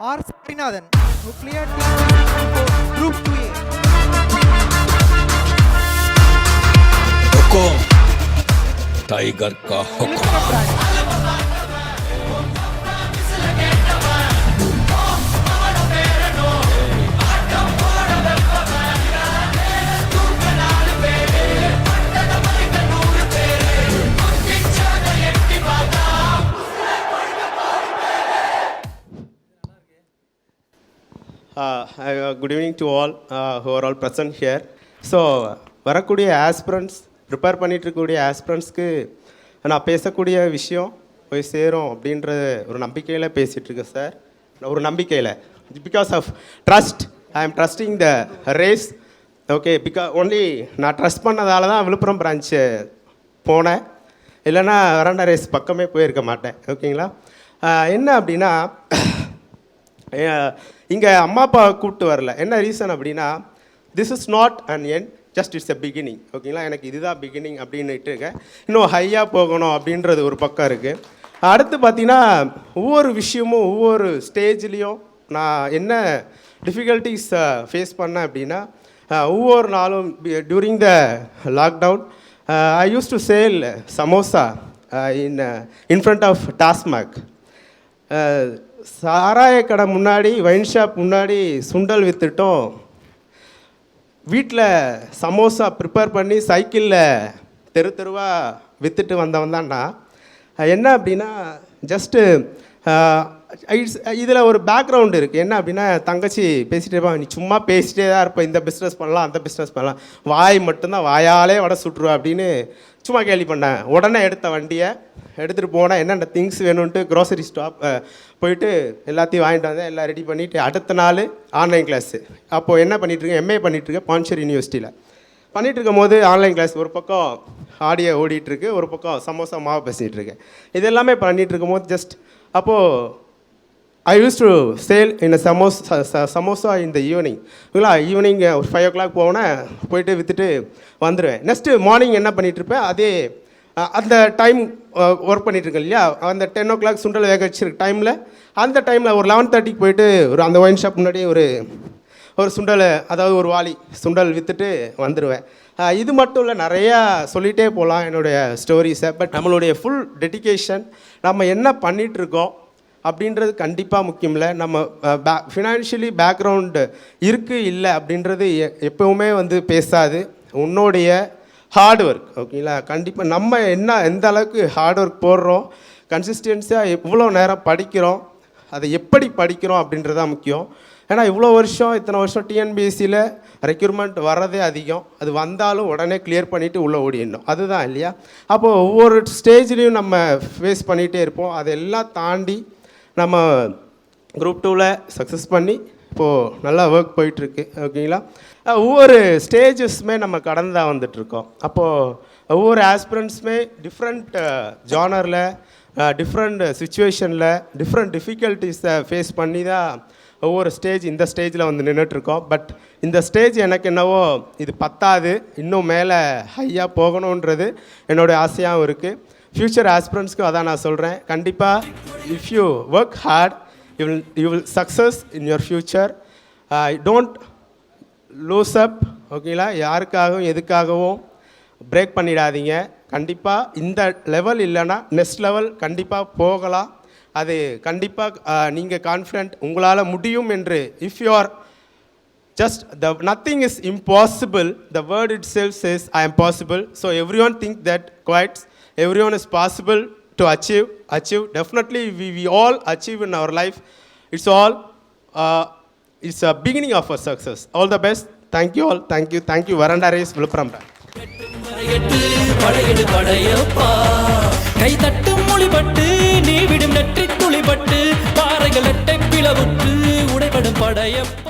R. Who cleared the Group 2A. हुकुम tiger का हुक्म good evening to all who are all who here so வரக்கூடிய aspirants prepare பண்ணிட்டு இருக்கக்கூடிய ஆஸ்பிரண்ட்ஸ்க்கு நான் பேசக்கூடிய விஷயம் போய் சேரும் அப்படின்ற ஒரு நம்பிக்கையில் பேசிகிட்ருக்கேன் சார் ஒரு நம்பிக்கையில். Because of trust I am trusting the race okay because only நான் ட்ரஸ்ட் பண்ணதால தான் விழுப்புரம் பிரான்ச்சு போனேன். இல்லைன்னா வராண்டா ரேஸ் பக்கமே போயிருக்க மாட்டேன். ஓகேங்களா uh, என்ன அப்படின்னா இங்கே அம்மா அப்பா கூப்பிட்டு வரல. என்ன ரீசன் அப்படின்னா this is not and N just it's a beginning ஓகேங்களா எனக்கு இதுதான் பிகினிங் அப்படின்னுட்டு இருக்கேன் இன்னும் ஹையாக போகணும் அப்படின்றது ஒரு பக்கம் இருக்குது அடுத்து பார்த்தீங்கன்னா ஒவ்வொரு விஷயமும் ஒவ்வொரு ஸ்டேஜ்லேயும் நான் என்ன டிஃபிகல்ட்டிஸ் ஃபேஸ் பண்ணேன் அப்படின்னா ஒவ்வொரு நாளும் during the lockdown I used to sale samosa in in front of TASMAC சாராய கடை முன்னாடி வைன் ஷாப் முன்னாடி சுண்டல் விற்றுட்டோம் வீட்டில் சமோசா ப்ரிப்பேர் பண்ணி சைக்கிளில் தெரு தெருவாக விற்றுட்டு வந்தவன் தான்டா. என்ன அப்படின்னா ஜஸ்ட்டு இதில் ஒரு பேக்ரவுண்டு இருக்குது என்ன அப்படின்னா தங்கச்சி பேசிகிட்டே இருப்பாங்க நீ சும்மா பேசிகிட்டே தான் இருப்ப. இந்த பிஸ்னஸ் பண்ணலாம் அந்த பிஸ்னஸ் பண்ணலாம். வாய் மட்டும்தான் வாயாலே வடை சுட்டுருவா அப்படின்னு சும்மா கேள்வி பண்ணேன். உடனே எடுத்த வண்டியை எடுத்துகிட்டு போனால் என்னென்ன திங்ஸ் வேணும்ன்ட்டு க்ரோசரி ஸ்டாப் போயிட்டு எல்லாத்தையும் வாங்கிட்டு வந்தேன் எல்லாம் ரெடி பண்ணிவிட்டு அடுத்த நாள் ஆன்லைன் கிளாஸு அப்போது என்ன பண்ணிகிட்ருக்கேன் எம்ஏ பண்ணிகிட்ருக்கேன் பாண்டிச்சேரி யூனிவர்சிட்டியில் பண்ணிகிட்டு இருக்கும்போது ஆன்லைன் கிளாஸ் ஒரு பக்கம் ஆடியோ ஓடிட்டுருக்கு ஒரு பக்கம் சமோசா மாவு பேசிகிட்டு இருக்கேன் இது எல்லாமே பண்ணிகிட்டு இருக்கும்போது ஜஸ்ட் அப்போது I used to sale in samosa samosa in the evening ஓகேங்களா ஈவினிங் ஒரு ஃபைவ் ஓ கிளாக் போனேன் போயிட்டு விற்றுட்டு வந்துடுவேன் நெக்ஸ்ட்டு மார்னிங் என்ன பண்ணிகிட்ருப்பேன் அதே அந்த டைம் ஒர்க் பண்ணிட்டு இல்லையா? அந்த டென் ஓ கிளாக் சுண்டல் வேக வச்சிருக்க டைமில் அந்த டைமில் ஒரு லெவன் தேர்ட்டிக்கு போயிட்டு ஒரு அந்த ஒயின் ஷாப் முன்னாடி ஒரு ஒரு சுண்டலை அதாவது ஒரு வாளி சுண்டல் விற்றுட்டு வந்துடுவேன் இது மட்டும் இல்லை நிறையா சொல்லிகிட்டே போகலாம் என்னுடைய ஸ்டோரிஸை பட் நம்மளுடைய ஃபுல் டெடிகேஷன் நம்ம என்ன பண்ணிகிட்ருக்கோம் அப்படின்றது கண்டிப்பாக முக்கியம் இல்லை. நம்ம பே ஃபினான்ஷியலி பேக்ரவுண்டு இருக்குது இல்லை அப்படின்றது எ- எப்பவுமே வந்து பேசாது. உன்னுடைய ஹார்ட் ஒர்க் ஓகேங்களா கண்டிப்பாக நம்ம என்ன எந்த அளவுக்கு ஹார்ட் ஒர்க் போடுறோம் கன்சிஸ்டன்ஸியாக எவ்வளோ நேரம் படிக்கிறோம் அதை எப்படி படிக்கிறோம் அப்படின்றது தான் முக்கியம். ஏன்னா இவ்வளோ வருஷம் இத்தனை வருஷம் டிஎன்பிஎஸ்சியில் ரெக்யூர்மெண்ட் வர்றதே அதிகம். அது வந்தாலும் உடனே கிளியர் பண்ணிவிட்டு உள்ளே ஓடிடணும். அதுதான் இல்லையா? அப்போது ஒவ்வொரு ஸ்டேஜ்லேயும் நம்ம ஃபேஸ் பண்ணிகிட்டே இருப்போம். அதெல்லாம் தாண்டி நம்ம குரூப் டூவில் சக்ஸஸ் பண்ணி இப்போது நல்லா ஒர்க் போயிட்டுருக்கு ஓகேங்களா ஒவ்வொரு ஸ்டேஜஸ்மே நம்ம கடந்து தான் வந்துட்டுருக்கோம். அப்போது ஒவ்வொரு ஆஸ்பிரண்ட்ஸுமே டிஃப்ரெண்ட் ஜானரில் டிஃப்ரெண்ட் சுச்சுவேஷனில் டிஃப்ரெண்ட் டிஃபிகல்ட்டிஸை ஃபேஸ் பண்ணி தான் ஒவ்வொரு ஸ்டேஜ் இந்த ஸ்டேஜில் வந்து நின்றுட்டுருக்கோம் பட் இந்த ஸ்டேஜ் எனக்கு என்னவோ இது பத்தாது. இன்னும் மேலே ஹையாக போகணுன்றது என்னுடைய ஆசையாகவும் இருக்குது ஃப்யூச்சர் ஆஸ்பிரண்ட்ஸ்க்கும் அதான் நான் சொல்கிறேன் கண்டிப்பாக if you work hard you will you will success in your future don't lose up ஓகேங்களா யாருக்காகவும் எதுக்காகவும் பிரேக் பண்ணிடாதீங்க. கண்டிப்பாக இந்த லெவல் இல்லைன்னா நெக்ஸ்ட் லெவல் கண்டிப்பாக போகலாம். அது கண்டிப்பாக நீங்கள் கான்ஃபிடென்ட் உங்களால் முடியும் என்று if you are is impossible the word it sells is I am possible so every one think that quiets every one is possible to achieve achieve definitely we, we all achieve in our life it's all uh, it's a beginning of a success all the best thank you all thank you thank you varanda race Villupuram மறையட்டு படையெடு படையப்பா கை தட்டும் மொழிபட்டு நீ விடும் நெற்றி துளிபட்டு பாறைகள் எட்டை பிளவுற்று உடைபடும் படையப்பா